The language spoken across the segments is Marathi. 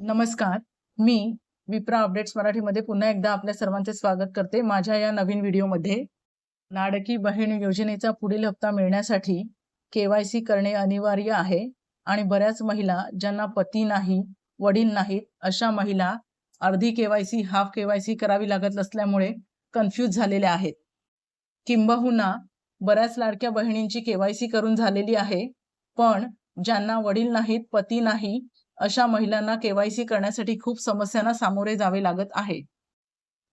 नमस्कार. मी विप्रा अपडेट्स मराठीमध्ये पुन्हा एकदा आपल्या सर्वांचे स्वागत करते. माझ्या या नवीन व्हिडिओमध्ये लाडकी बहीण योजनेचा पुढील हप्ता मिळण्यासाठी केवायसी करणे अनिवार्य आहे आणि बऱ्याच महिला ज्यांना पती नाही वडील नाहीत अशा महिला अर्धी केवायसी हाफ केवायसी करावी लागत असल्यामुळे कन्फ्यूज झालेल्या आहेत. किंबहुना बऱ्याच लाडक्या बहिणींची केवायसी करून झालेली आहे पण ज्यांना वडील नाहीत पती नाही अशा महिलांना केवायसी करण्यासाठी खूप समस्यांना सामोरे जावे लागत आहे.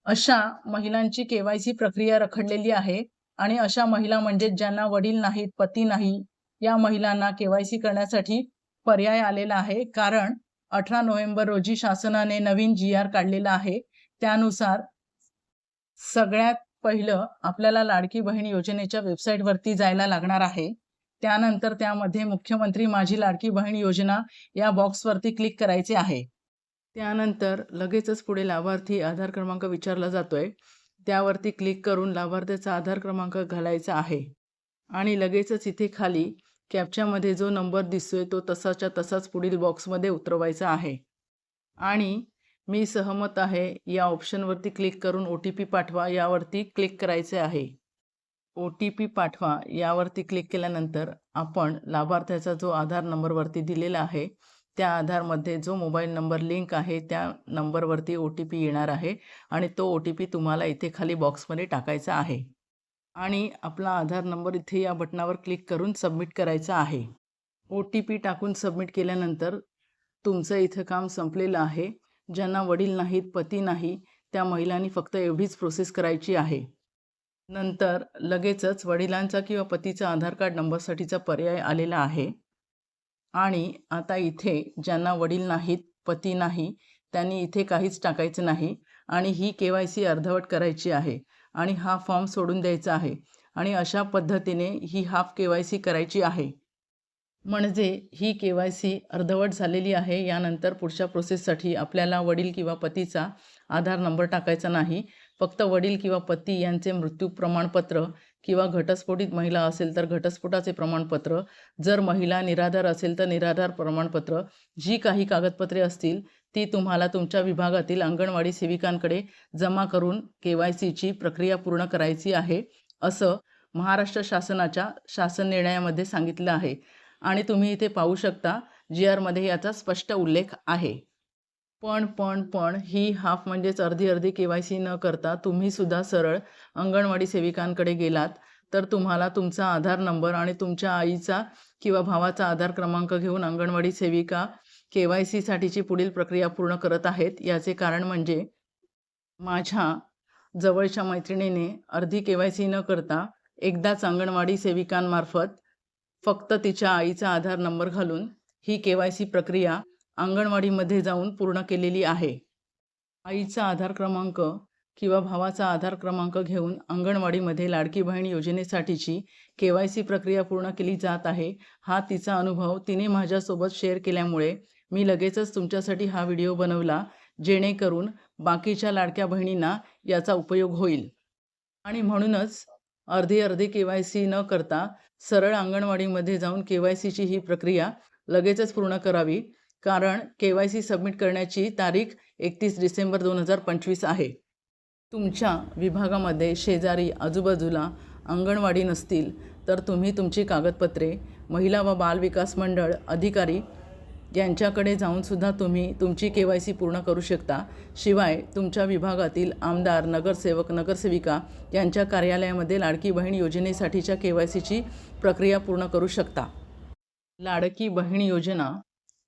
अशा महिलांची केवायसी प्रक्रिया रखडलेली आहे आणि अशा महिला म्हणजे ज्यांना वडील नाहीत पती नाही या महिलांना केवायसी करण्यासाठी पर्याय आलेला आहे. कारण अठरा नोव्हेंबर रोजी शासनाने नवीन जी आर काढलेला आहे. त्यानुसार सगळ्यात पहिलं आपल्याला लाडकी बहीण योजनेच्या वेबसाईटवरती जायला लागणार आहे. त्यानंतर त्यामध्ये मुख्यमंत्री माझी लाडकी बहीण योजना या बॉक्सवरती क्लिक करायचे आहे. त्यानंतर लगेचच पुढे लाभार्थी आधार क्रमांक विचारला जातोय. त्यावरती क्लिक करून लाभार्थ्याचा आधार क्रमांक घालायचा आहे. आणि लगेचच इथे खाली कॅप्च्यामध्ये जो नंबर दिसतोय तो तसाच्या तसाच पुढील बॉक्समध्ये उतरवायचा आहे. आणि मी सहमत आहे या ऑप्शनवरती क्लिक करून ओ टी पी पाठवा यावरती क्लिक करायचे आहे. ओ टी पी पाठवा यावरती क्लिक केल्यानंतर आपण लाभार्थ्याचा जो आधार नंबरवरती दिलेला आहे त्या आधारमध्ये जो मोबाईल नंबर लिंक आहे त्या नंबरवरती ओ टी पी येणार आहे आणि तो ओ टी पी तुम्हाला इथे खाली बॉक्समध्ये टाकायचा आहे. आणि आपला आधार नंबर इथे या बटनावर क्लिक करून सबमिट करायचा आहे. ओ टी पी टाकून सबमिट केल्यानंतर तुमचं इथं काम संपलेलं आहे. ज्यांना वडील नाहीत पती नाही त्या महिलांनी फक्त एवढीच प्रोसेस करायची आहे. नंतर लगेचच वडिलांचा किंवा पतीचा आधार कार्ड नंबरसाठीचा पर्याय आलेला आहे. आणि आता इथे ज्यांना वडील नाहीत पती नाही त्यांनी इथे काहीच टाकायचं नाही आणि ही के वाय सी अर्धवट करायची आहे आणि हा फॉर्म सोडून द्यायचा आहे आणि अशा पद्धतीने ही हाफ के वाय सी करायची आहे. म्हणजे ही के वाय सी अर्धवट झालेली आहे यानंतर पुढच्या प्रोसेससाठी आपल्याला वडील किंवा पतीचा आधार नंबर टाकायचा नाही. फक्त वडील किंवा पती यांचे मृत्यू प्रमाणपत्र किंवा घटस्फोटित महिला असेल तर घटस्फोटाचे प्रमाणपत्र. जर महिला निराधार असेल तर निराधार प्रमाणपत्र. जी काही कागदपत्रे असतील ती तुम्हाला तुमच्या विभागातील अंगणवाडी सेविकांकडे जमा करून के वाय सीची प्रक्रिया पूर्ण करायची आहे असं महाराष्ट्र शासनाच्या शासन निर्णयामध्ये सांगितलं आहे. आणि तुम्ही इथे पाहू शकता जी आरमध्ये याचा स्पष्ट उल्लेख आहे. पण पण पण ही हाफ म्हणजेच अर्धी अर्धी के वाय सी न करता तुम्हीसुद्धा सरळ अंगणवाडी सेविकांकडे गेलात तर तुम्हाला तुमचा आधार नंबर आणि तुमच्या आईचा किंवा भावाचा आधार क्रमांक घेऊन अंगणवाडी सेविका के वाय सीसाठीची पुढील प्रक्रिया पूर्ण करत आहेत. याचे कारण म्हणजे माझ्या जवळच्या मैत्रिणीने अर्धी के वाय सी न करता एकदाच अंगणवाडी सेविकांमार्फत फक्त तिच्या आईचा आधार नंबर घालून ही के वाय सी प्रक्रिया अंगणवाडीमध्ये जाऊन पूर्ण केलेली आहे. आईचा आधार क्रमांक किंवा भावाचा आधार क्रमांक घेऊन अंगणवाडीमध्ये लाडकी बहीण योजनेसाठीची के वाय सी प्रक्रिया पूर्ण केली जात आहे. हा तिचा अनुभव तिने माझ्यासोबत शेअर केल्यामुळे मी लगेचच तुमच्यासाठी हा व्हिडिओ बनवला जेणेकरून बाकीच्या लाडक्या बहिणींना याचा उपयोग होईल. आणि म्हणूनच अर्धी अर्धी के वाय सी न करता सरळ अंगणवाडीमध्ये जाऊन के वाय सीची ही प्रक्रिया लगेचच पूर्ण करावी. कारण के वाय सी सबमिट करण्याची तारीख एकतीस डिसेंबर दोन हजार पंचवीस आहे. तुमच्या विभागामध्ये शेजारी आजूबाजूला अंगणवाडी नसतील तर तुम्ही तुमची कागदपत्रे महिला व बाल विकास मंडळ अधिकारी यांच्याकडे जाऊनसुद्धा तुम्ही तुमची के वाय सी पूर्ण करू शकता. शिवाय तुमच्या विभागातील आमदार नगरसेवक नगरसेविका यांच्या कार्यालयामध्ये लाडकी बहीण योजनेसाठीच्या के वाय सीची प्रक्रिया पूर्ण करू शकता. लाडकी बहीण योजना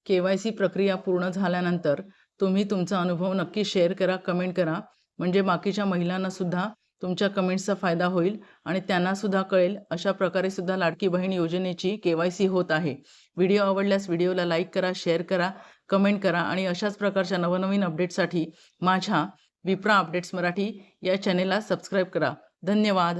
के वाय सी प्रक्रिया पूर्ण झाल्यानंतर तुम्ही तुमचा अनुभव नक्की शेअर करा कमेंट करा. म्हणजे बाकीच्या महिलांनासुद्धा तुमच्या कमेंट्सचा फायदा होईल आणि त्यांनासुद्धा कळेल अशा प्रकारे सुद्धा लाडकी बहीण योजनेची के वाय सी होत आहे. व्हिडिओ आवडल्यास व्हिडिओला लाईक करा शेअर करा कमेंट करा आणि अशाच प्रकारच्या नवनवीन अपडेट्ससाठी माझ्या विप्रा अपडेट्स मराठी या चॅनेलला सबस्क्राईब करा. धन्यवाद.